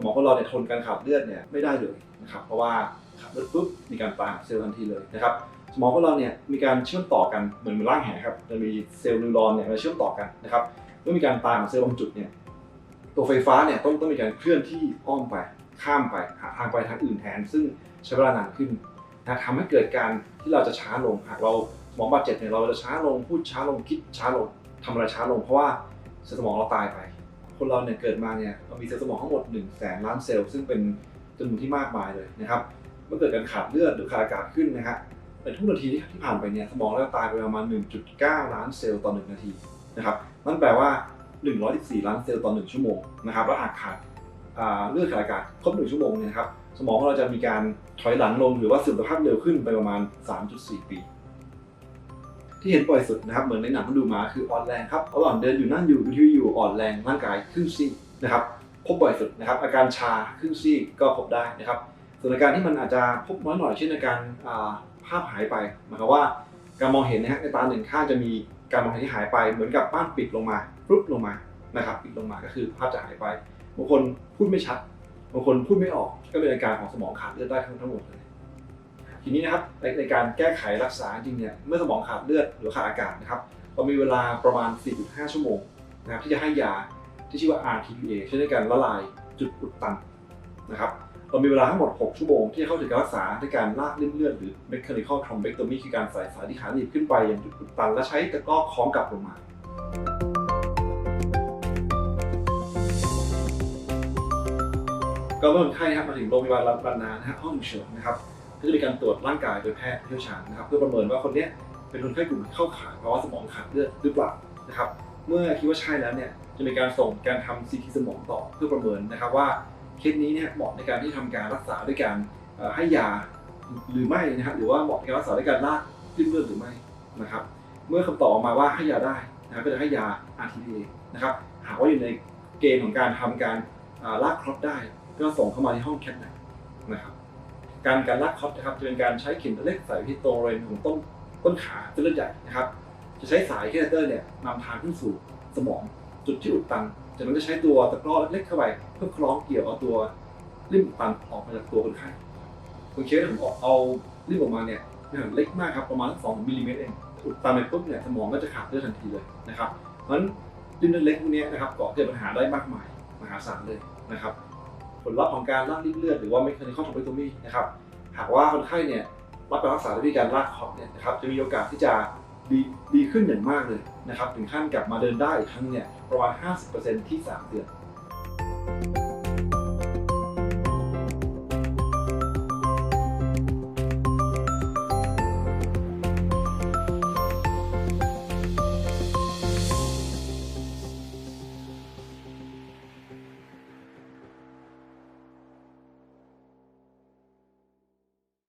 หมอของเราเนี่ยทนการขาดเลือดเนี่ยไม่ได้เลยนะครับเพราะว่าขาดเลือดปุ๊บมีการตายเซลล์ทันทีเลยนะครับสมองของเราเนี่ยมีการเชื่อมต่อกันเหมือนร่างแหครับจะมีเซลล์นิวรอนเนี่ยมาเชื่อมต่อกันนะครับเมื่อมีการตายของเซลล์บางจุดเนี่ยตัวไฟฟ้าเนี่ยต้องต้องมีการเคลื่อนที่อ้อมไปข้ามไปหาทางไปทางอื่นแทน ซึ่งใช้เวลานานขึ้นนะทำให้เกิดการที่เราจะช้าลงหากเรา สมองบาดเจ็บเนี่ยเราจะช้าลงพูดช้าลงคิดช้าลงทำอะไรช้าลงเพราะว่าเซลล์สมองเราตายไป คนเราเนี่ยเกิดมาเนี่ยเรามีเซลล์สมองทั้งหมด1นึ่งแสนล้านเซลล์ซึ่งเป็นจำนวนที่มากมายเลยนะครับเมื่อเกิดการขาดเลือดหรือขาดอากาศขึ้นนะฮะในทุกนาทีที่ผ่านไปเนี่ยสมองเราจะตายไปประมาณ 1.9 ล้านเซลล์ต่อ 1 นาทีนะครับนั่นแปลว่า 114 ล้านเซลล์ต่อ 1 ชั่วโมงนะครับแล้วหากขาดเลือดขาดอากาศครบ 1 ชั่วโมงเนี่ยครับสมองของเราจะมีการถอยหลังลงหรือว่าเสื่อมสภาพเร็วขึ้นไปประมาณ 3.4 ปี ที่เห็นบ่อยสุดนะครับเหมือนในหนังที่ดูมาคืออ่อนแรงครับระหว่างเดินอยู่นั่งอยู่ดูทีวีอยู่อ่อนแรงร่างกายครึ่งซีกนะครับพบบ่อยสุดนะครับ อาการชาครึ่งซีกก็พบได้นะครับ ส่วนอาการที่มันอาจจะพบน้อยหน่อยเช่นอาการภาพหายไปหมายความว่าการมองเห็นนะฮะในตาหนึ่งข้างจะมีการมองเห็นที่หายไปเหมือนกับบ้านปิดลงมาปุ๊บลงมานะครับปิดลงมาก็คือภาพจะหายไปบางคนพูดไม่ชัดบางคนพูดไม่ออกก็เป็นอาการของสมองขาดเลือดได้ทั้งทั้งหมดเลย ทีนี้นะครับในในการแก้ไขรักษาจริงเนี่ยเมื่อสมองขาดเลือดหรือขาดอากาศนะครับเรามีเวลาประมาณ 4.5 ชั่วโมงนะครับที่จะให้ยาที่ชื่อว่า RTPA ใช้ในการละลายจุดอุดตันนะครับเรามีเวลาทั้งหมด 6 ชั่วโมงที่จะเข้าถึงการรักษาด้วยการลากเลือดหรือ mechanical thrombectomy คือการใส่สายที่ขาหนีบขึ้นไปยังจุดอุดตัน และใช้ตะกร้อคล้องกลับลงมาก็เมื่อคนไข้นะครับมาถึงโรงพยาบาลรันนานะฮะห้องฉุกเฉินนะครับ ก็จะมีการตรวจร่างกายโดยแพทย์เชี่ยวชาญนะครับ เพื่อประเมินว่าคนนี้เป็นคนไข้กลุ่มเข้าข่ายภาวะสมองขาดเลือดหรือเปล่านะครับ เมื่อคิดว่าใช่แล้วเนี่ยจะมีการส่งการทำซีทีสมองต่อเพื่อประเมินนะครับว่าเคสนี้เนี่ยเหมาะในการที่ทำการรักษาด้วยการให้ยาหรือไม่นะครับหรือว่าเหมาะในการรักษาด้วยการลากริ่มเลือดหรือไม่นะครับ เมื่อคำตอบออกมาว่าให้ยาได้นะครับก็จะให้ยา RTPA นะครับหากว่าอยู่ในเกณฑ์ของการทำการลากคลอตได้ ก็ส่งเข้ามาที่ห้องแคทนะครับ การการลากคอตนะครับจะเป็นการใช้เข็มเล็กใส่ที่ตรงบริเวณของต้นต้นขาเส้นเลือดใหญ่นะครับ จะใช้สายแคทเตอร์เนี่ยนำทางขึ้นสู่สมองจุดที่อุดตันจากนั้นจะใช้ตัวตะกร้อเล็กเข้าไปเพื่อคล้องเกี่ยวเอาตัวริมอุดตันออกมาจากตัวคนไข้คนเคสผมออกเอาริมออกมาเนี่ยเนี่ยเล็กมากครับประมาณสองมิลลิเมตรเองอุดตันไปปุ๊บเนี่ยสมองก็จะขาดเลือดทันทีเลยนะครับเพราะฉะนั้นริมเล็กพวกนี้นะครับก่อเกิดปัญหาได้มากมายมหาศาลเลยนะครับ ผลลัพธ์ของการลากริ่มเลือดหรือว่า mechanical thrombectomy นะครับหากว่าคนไข้เนี่ยรับการรักษาด้วยการลากคอร์ดเนี่ยนะครับจะมีโอกาสที่จะดีดีขึ้นอย่างมากเลยนะครับถึงขั้นกลับมาเดินได้อีกครั้งเนี่ยประมาณ 50%ที่ 3 เดือน